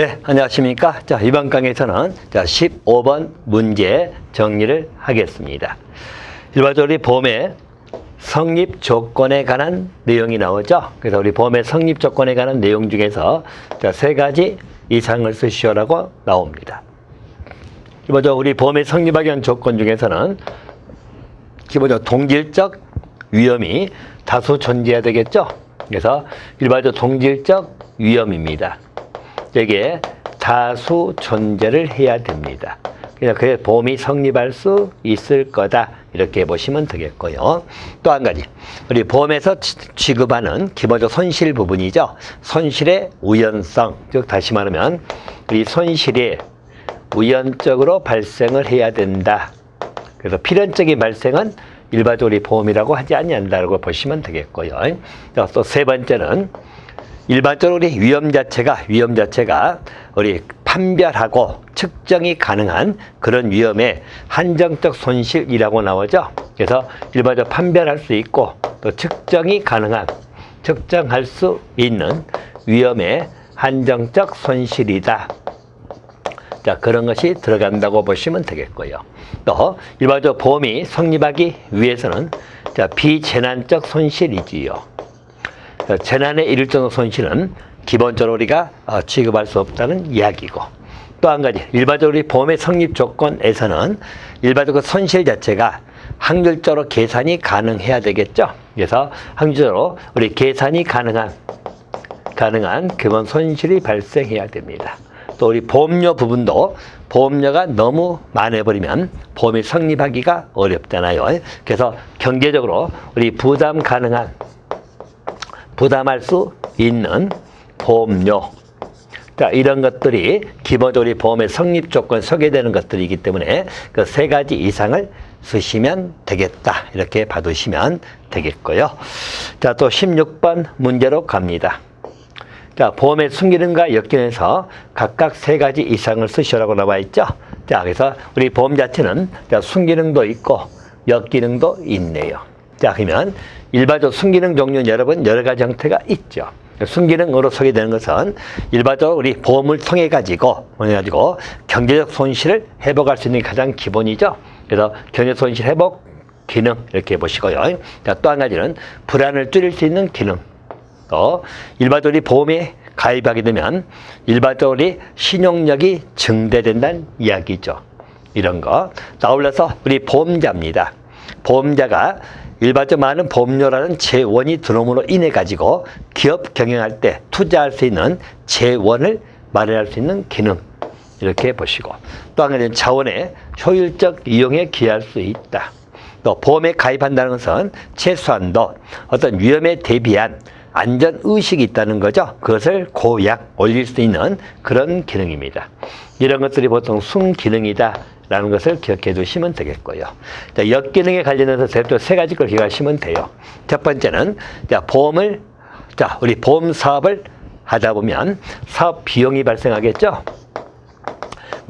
네, 안녕하십니까. 자, 이번 강의에서는 자, 15번 문제 정리를 하겠습니다. 일반적으로 이 보험의 성립 조건에 관한 내용이 나오죠. 그래서 우리 보험의 성립 조건에 관한 내용 중에서 자, 세 가지 이상을 쓰시오라고 나옵니다. 기본적으로 우리 보험의 성립하기 위한 조건 중에서는 기본적으로 동질적 위험이 다수 존재해야 되겠죠. 그래서 일반적으로 동질적 위험입니다. 여기에 다수 존재를 해야 됩니다. 그래서 그래 보험이 성립할 수 있을 거다 이렇게 보시면 되겠고요. 또 한 가지 우리 보험에서 치- 취급하는 기본적 손실 부분이죠. 손실의 우연성 즉 다시 말하면 이 손실이 우연적으로 발생을 해야 된다. 그래서 필연적인 발생은 일반적으로 이 보험이라고 하지 않는다고 보시면 되겠고요. 또 세 번째는 일반적으로 우리 위험 자체가 위험 자체가 우리 판별하고 측정이 가능한 그런 위험의 한정적 손실이라고 나오죠. 그래서 일반적으로 판별할 수 있고 또 측정이 가능한 측정할 수 있는 위험의 한정적 손실이다. 자, 그런 것이 들어간다고 보시면 되겠고요. 또 일반적으로 보험이 성립하기 위해서는 자, 비재난적 손실이지요. 이를 정도 손실은 기본적으로 우리가 어, 취급할 수 없다는 이야기고 또 한 가지 일반적으로 우리 보험의 성립 조건에서는 일반적으로 손실 자체가 확률적으로 계산이 가능해야 되겠죠. 그래서 확률적으로 우리 계산이 가능한 가능한 그런 손실이 발생해야 됩니다. 또 우리 보험료 부분도 보험료가 너무 많아버리면 보험이 성립하기가 어렵잖아요. 그래서 경제적으로 우리 부담 가능한 부담할 수 있는 보험료 자, 이런 것들이 기본적으로 보험의 성립 조건 소개되는 것들이기 때문에 그 세 가지 이상을 쓰시면 되겠다. 이렇게 봐두시면 되겠고요. 자, 또 16번 문제로 갑니다. 자, 보험의 순기능과 역기능에서 각각 세 가지 이상을 쓰시라고 나와 있죠. 자, 그래서 우리 보험 자체는 자, 순기능도 있고 역기능도 있네요. 자, 그러면 일반적 순기능 종류는 여러분 여러 가지 형태가 있죠. 순기능으로 소개되는 것은 일반적으로 우리 보험을 통해 가지고 통해 가지고 경제적 손실을 회복할 수 있는 게 가장 기본이죠. 그래서 경제 손실 회복 기능 이렇게 보시고요. 자, 또한 가지는 불안을 줄일 수 있는 기능. 또 일반적으로 보험에 가입하게 되면 일반적으로 신용력이 증대된다는 이야기죠. 이런 거. 아울러서 우리 보험자입니다. 보험자가 일반적 많은 보험료라는 재원이 들어옴으로 인해 가지고 기업 경영할 때 투자할 수 있는 재원을 마련할 수 있는 기능 이렇게 보시고 또한 가지는 자원의 효율적 이용에 기여할 수 있다. 또 보험에 가입한다는 것은 최소한도 어떤 위험에 대비한 안전 의식이 있다는 거죠. 그것을 고약 올릴 수 있는 그런 기능입니다. 이런 것들이 보통 순기능이다. 라는 것을 기억해 두시면 되겠고요. 자, 역기능에 관련해서 대표 세 가지 걸 기억하시면 돼요. 첫 번째는 자, 보험을 자, 우리 보험 사업을 하다 보면 사업 비용이 발생하겠죠.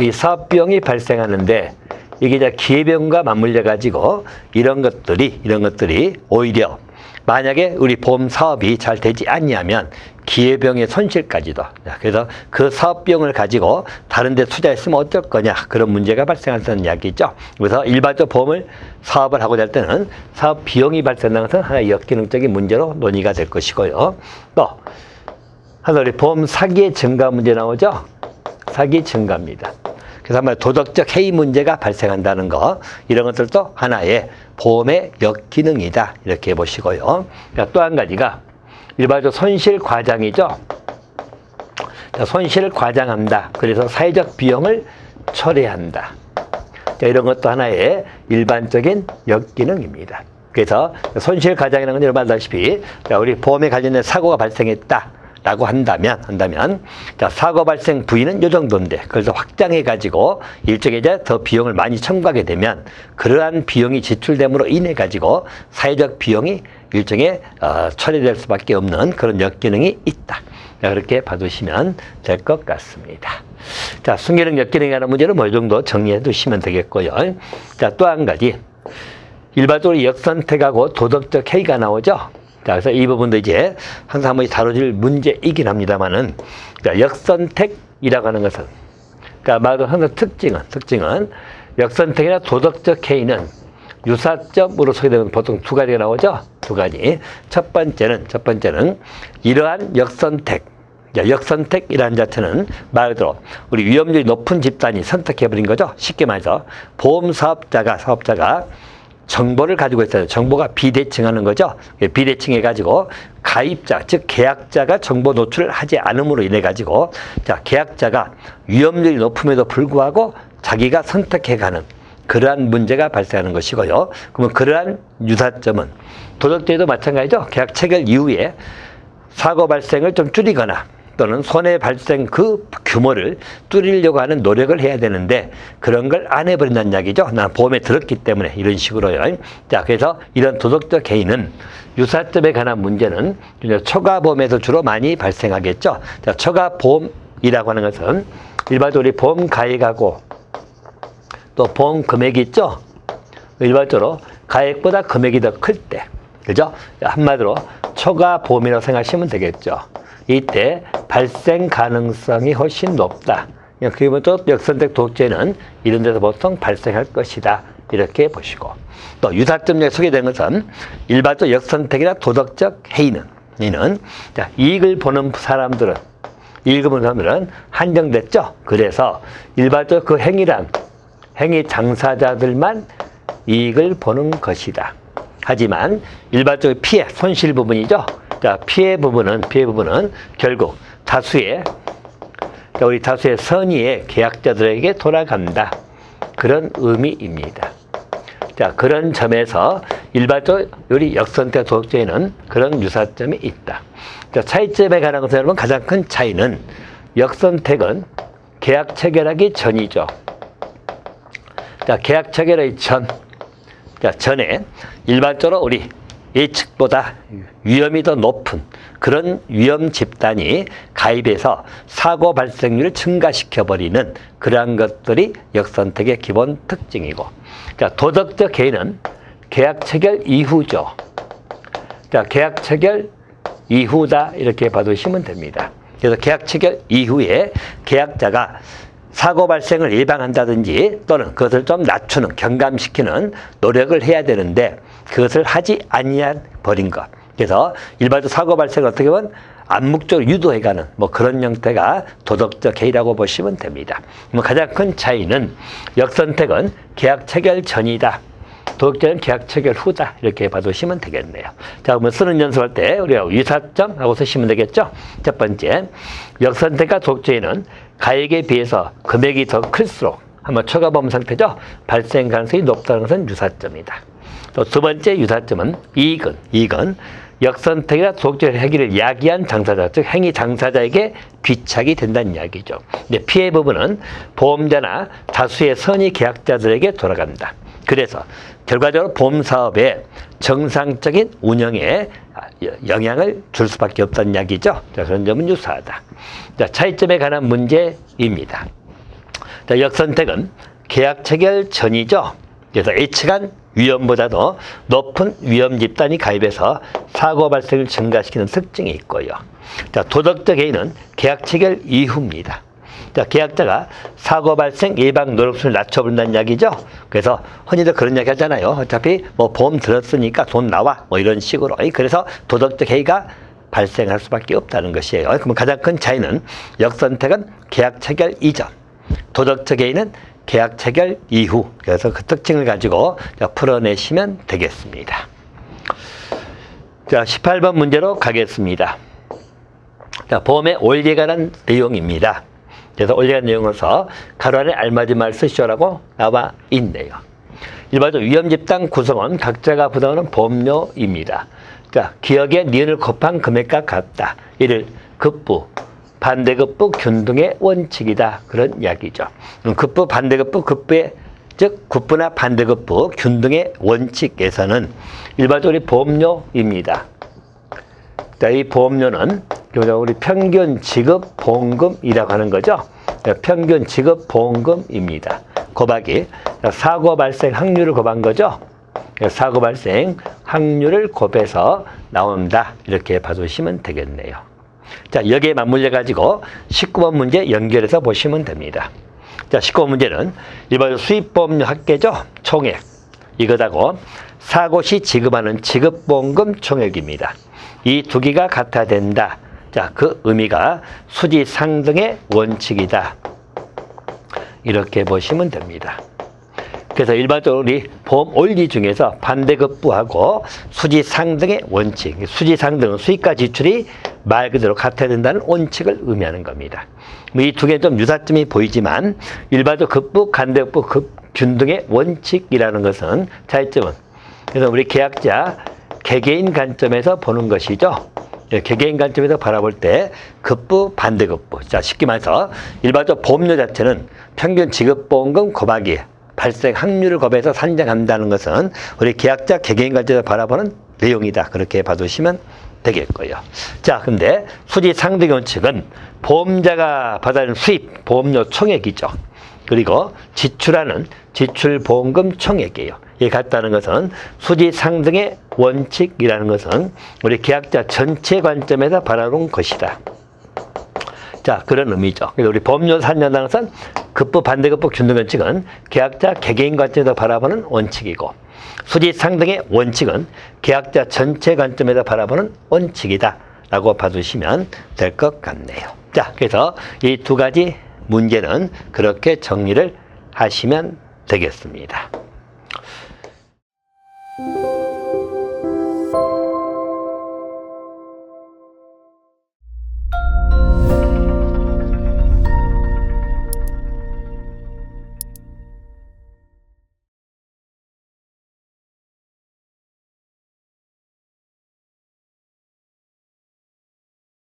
이 사업 비용이 발생하는데 이게 이제 기회비용과 맞물려 가지고 이런 것들이 이런 것들이 오히려 만약에 우리 보험 사업이 잘 되지 않냐면 기회비용의 손실까지도 자, 그래서 그 사업 비용을 가지고 다른 데 투자했으면 어쩔 거냐 그런 문제가 발생한다는 이야기죠. 그래서 일반적 보험을 사업을 하고자 할 때는 사업 비용이 발생하는 것은 하나의 역기능적인 문제로 논의가 될 것이고요. 또 하나 우리 보험 사기의 증가 문제 나오죠. 사기 증가입니다. 그래서 아마 도덕적 해이 문제가 발생한다는 거 이런 것들도 하나의 보험의 역기능이다 이렇게 보시고요. 또 한 가지가 일반적 손실 과장이죠. 자, 손실을 과장한다. 그래서 사회적 비용을. 자, 이런 것도 하나의 일반적인 역기능입니다. 그래서 손실 과장이라는 건 여러분 알다시피 자, 우리 보험에 관련된 사고가 발생했다. 라고 한다면, 한다면, 자, 사고 발생 부위는 요 정도인데, 그래서 확장해 가지고 일종의 이제 더 비용을 많이 청구하게 되면, 그러한 비용이 지출됨으로 인해 가지고 사회적 비용이 일종의 어, 처리될 수밖에 없는 그런 역기능이 있다. 자, 그렇게 봐두시면 될 것 같습니다. 자, 순기능 역기능이라는 문제는 뭐이 정도 정리해 두시면 되겠고요. 자, 또 한 가지. 일반적으로 역선택하고 도덕적 해이가 나오죠. 자, 그래서 이 부분도 이제 항상 한번 다뤄질 문제이긴 합니다만은 자, 역선택 보험이라고 하는 것은 그러니까 말도 항상 특징은 특징은 역선택이나 도덕적 해이는 유사점으로 소개되는 보통 두 가지가 나오죠. 두 가지. 첫 번째는 첫 번째는 이러한 역선택. 자, 역선택이라는 자체는 말 그대로 우리 위험률이 높은 집단이 선택해버린 거죠. 쉽게 말해서 보험 사업자가 사업자가 정보를 가지고 있어요. 정보가 비대칭하는 거죠. 예, 비대칭해 가지고 가입자 즉 계약자가 정보 노출을 하지 않음으로 인해 가지고 자 계약자가 위험률이 높음에도 불구하고 자기가 선택해 가는 그러한 문제가 발생하는 것이고요. 그러면 그러한 유사점은 도덕제도 마찬가지죠. 계약 체결 이후에 사고 발생을 좀 줄이거나 또는 손해 발생 그 규모를 줄이려고 하는 노력을 해야 되는데 그런 걸 안 해버린다는 이야기죠. 난 보험에 들었기 때문에 이런 식으로요. 자, 그래서 이런 도덕적 개인은 유사점에 관한 문제는 초과보험에서 주로 많이 발생하겠죠. 자, 초과보험이라고 하는 것은 일반적으로 보험 가액하고 또 보험 금액이 있죠. 일반적으로 가액보다 금액이 더 클 때, 그죠? 한마디로 초과 보험이라고 생각하시면 되겠죠. 이때 발생 가능성이 훨씬 높다. 그러면 또 역선택 독재는 이런 데서 보통 발생할 것이다. 이렇게 보시고 또 유사점에 소개된 것은 일반적 역선택이나 도덕적 해이는 이는 자, 이익을 보는 사람들은 이익을 사람들은 한정됐죠. 그래서 일반적 그 행위란 행위 당사자들만 이익을 보는 것이다. 하지만 일반적인 피해, 손실 부분이죠. 자, 피해 부분은, 피해 부분은 결국 다수의, 자, 우리 다수의 선의의 계약자들에게 돌아간다. 그런 의미입니다. 자, 그런 점에서 일반적 우리 역선택 도덕제에는 그런 유사점이 있다. 자, 차이점에 관한 것은 여러분 가장 큰 차이는 역선택은 계약 체결하기 전이죠. 자, 계약 체결의 전, 자, 전에 일반적으로 우리 예측보다 위험이 더 높은 그런 위험 집단이 가입해서 사고 발생률을 증가시켜버리는 그러한 것들이 역선택의 기본 특징이고, 자, 도덕적 개인은 계약 체결 이후죠. 자, 계약 체결 이후다 이렇게 봐두시면 됩니다. 그래서 계약 체결 이후에 계약자가 사고 발생을 예방한다든지 또는 그것을 좀 낮추는 경감시키는 노력을 해야 되는데 그것을 하지 아니한 버린 것. 그래서 일반적 사고 발생을 어떻게 보면 암묵적으로 유도해가는 뭐 그런 형태가 도덕적 해이라고 보시면 됩니다. 뭐 가장 큰 차이는 역선택은 계약 체결 전이다. 도덕적은 계약 체결 후다 이렇게 봐두시면 되겠네요. 자 그러면 쓰는 연습할 때 우리가 위사점 하고 쓰시면 되겠죠. 첫 번째 역선택과 도덕적에는 가액에 비해서 금액이 더 클수록 한번 초과범 상태죠. 발생 가능성이 높다는 것은 유사점이다. 또 두 번째 유사점은 이익은 이익은 역선택이나 도덕적 행위를 야기한 당사자, 즉 행위 당사자에게 귀착이 된다는 이야기죠. 근데 피해 부분은 보험자나 다수의 선의 계약자들에게 돌아간다. 그래서 결과적으로 보험 사업의 정상적인 운영에 영향을 줄 수밖에 없다는 이야기죠. 자, 그런 점은 유사하다. 자, 차이점에 관한 문제입니다. 자, 역선택은 계약 체결 전이죠. 그래서 예측한 위험보다도 높은 위험 집단이 가입해서 사고 발생을 증가시키는 특징이 있고요. 자, 도덕적 해인은 계약 체결 이후입니다. 자, 계약자가 사고 발생 예방 노력수를 낮춰본다는 이야기죠. 그래서 흔히들 그런 이야기 하잖아요. 어차피 뭐 보험 들었으니까 돈 나와. 뭐 이런 식으로. 그래서 도덕적 해이가 발생할 수밖에 없다는 것이에요. 그러면 가장 큰 차이는 역선택은 계약 체결 이전, 도덕적 해이는 계약 체결 이후. 그래서 그 특징을 가지고 풀어내시면 되겠습니다. 자, 18번 문제로 가겠습니다. 자, 보험의 원리에 관한 내용입니다. 그래서 관한 내용에서 가로 안에 알맞은 말 쓰시오라고 나와 있네요. 일반적으로 위험 집단 구성원 각자가 부담하는 보험료입니다. 자, 기억에 니은을 곱한 금액과 같다. 이를 급부, 반대급부, 균등의 원칙이다. 그런 이야기죠. 급부, 반대급부, 급부의 즉 급부나 반대급부, 균등의 원칙에서는 일반적으로 보험료입니다. 자, 이 보험료는 우리 평균 지급 보험금이라고 하는 거죠. 평균 지급 보험금입니다. 곱하기 사고 발생 확률을 곱한 거죠. 사고 발생 확률을 곱해서 나온다. 이렇게 봐주시면 되겠네요. 자, 여기에 맞물려 가지고 19번 문제 연결해서 보시면 됩니다. 자, 19번 문제는 일반적으로 수입보험료 합계죠. 총액. 이거다고 사고 시 지급하는 지급보험금 총액입니다. 이 두 개가 같아야 된다. 자, 그 의미가 수지 상등의 원칙이다. 이렇게 보시면 됩니다. 그래서 일반적으로 우리 보험 원리 중에서 반대급부하고 수지 상등의 원칙, 수지 상등은 수익과 지출이 말 그대로 같아야 된다는 원칙을 의미하는 겁니다. 뭐이두 개는 좀 유사점이 보이지만 일반적 급부, 간대급부, 급, 균등의 원칙이라는 것은 차이점은 그래서 우리 계약자 개개인 관점에서 보는 것이죠. 예, 개개인 관점에서 바라볼 때 급부, 반대급부. 자, 쉽게 말해서 일반적 보험료 자체는 평균 지급보험금 곱하기 발생 확률을 곱해서 산정한다는 것은 우리 계약자 개개인 관점에서 바라보는 내용이다. 그렇게 봐두시면 되겠고요. 자, 근데 수지 상등 원칙은 보험자가 받아들이는 수입 보험료 총액이죠. 그리고 지출하는 지출 보험금 총액이에요. 이 같다는 것은 수지 상등의 원칙이라는 것은 우리 계약자 전체 관점에서 바라본 것이다. 자, 그런 의미죠. 그래서 우리 법률 것은 급부, 반대급부, 균등 원칙은 계약자 개개인 관점에서 바라보는 원칙이고 수지 상등의 원칙은 계약자 전체 관점에서 바라보는 원칙이다. 라고 봐주시면 될 것 같네요. 자, 그래서 이 두 가지 문제는 그렇게 정리를 하시면 되겠습니다.